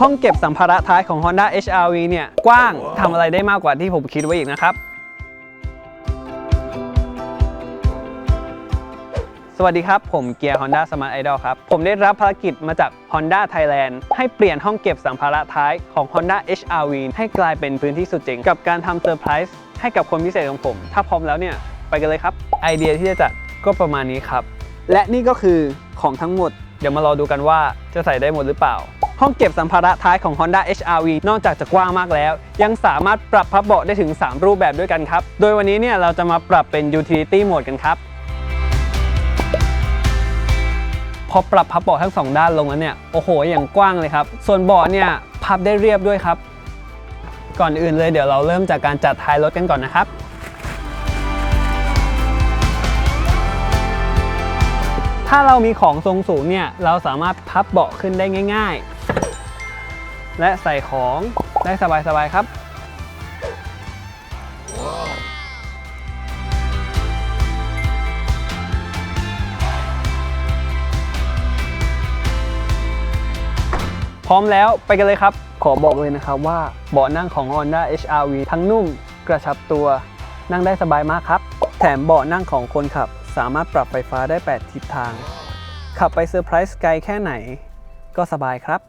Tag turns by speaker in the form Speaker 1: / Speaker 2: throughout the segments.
Speaker 1: ห้องเก็บสัมภาระท้ายของ Honda HR-V เนี่ยกว้างทำอะไรได้มากกว่าที่ผมคิดไว้อีกนะครับ สวัสดีครับ ผมเกียร์ Honda Smart Idol ครับ ผมได้รับภารกิจมาจาก Honda Thailand ให้เปลี่ยนห้องเก็บสัมภาระท้ายของ Honda HR-V ให้กลายเป็นพื้นที่สุดเจ๋งกับการทำเซอร์ไพรส์ให้กับคนพิเศษของผม ถ้าพร้อมแล้วเนี่ยไปกันเลยครับ ไอเดียที่จะจัดก็ประมาณนี้ครับ และนี่ก็คือของทั้งหมด เดี๋ยวมารอดูกันว่าจะใส่ได้หมดหรือเปล่า ห้องเก็บสัมภาระท้ายของ Honda HR-V นอกจากจะกว้างมากแล้ว ยังสามารถปรับพับเบาะได้ถึง 3 รูปแบบด้วยกันครับ โดยวันนี้เนี่ยเราจะมาปรับเป็น Utility Mode กันครับ พอปรับพับเบาะทั้งสองด้านลงแล้วเนี่ย โอ้โห อย่างกว้างเลยครับ ส่วนเบาะเนี่ยพับได้เรียบด้วยครับ ก่อนอื่นเลยเดี๋ยวเราเริ่มจากการจัดท้ายรถกันก่อนนะครับถ้าเรามีของทรงสูงเนี่ย เราสามารถพับเบาะขึ้นได้ง่าย และใส่ของได้สบายๆครับพร้อมแล้วไปกันเลยครับ ขอบอกเลยนะครับว่าเบาะนั่งของ Honda HR-V ทั้งนุ่มกระชับตัว นั่งได้สบายมากครับ แถมเบาะนั่งของคนขับ สามารถปรับไฟฟ้าได้ 8 ทิศทาง ขับไปเซอร์ไพรส์ไกลแค่ไหน ก็สบายครับ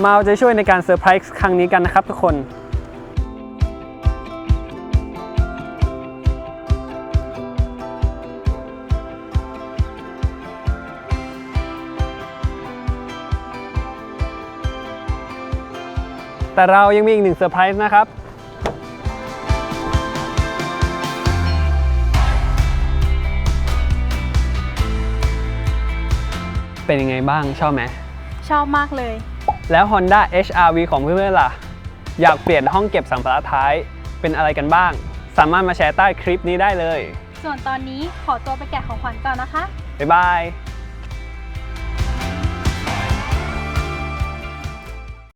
Speaker 1: มาเอาใจช่วยในการเซอร์ไพรส์ครั้งนี้กันนะครับทุกคนแต่เรายังมีอีกหนึ่งเซอร์ไพรส์นะครับ เป็นยังไงบ้างชอบไหม
Speaker 2: ชอบมากเลย
Speaker 1: แล้ว Honda HR-V ของเพื่อนๆล่ะ อยากเปลี่ยนห้องเก็บสัมภาระท้ายเป็นอะไรกันบ้าง สามารถมาแชร์ใต้คลิปนี้ได้เลย
Speaker 2: ส่วนตอนนี้ขอตัวไปแกะของขวัญก่อนนะคะ
Speaker 1: บ๊ายบาย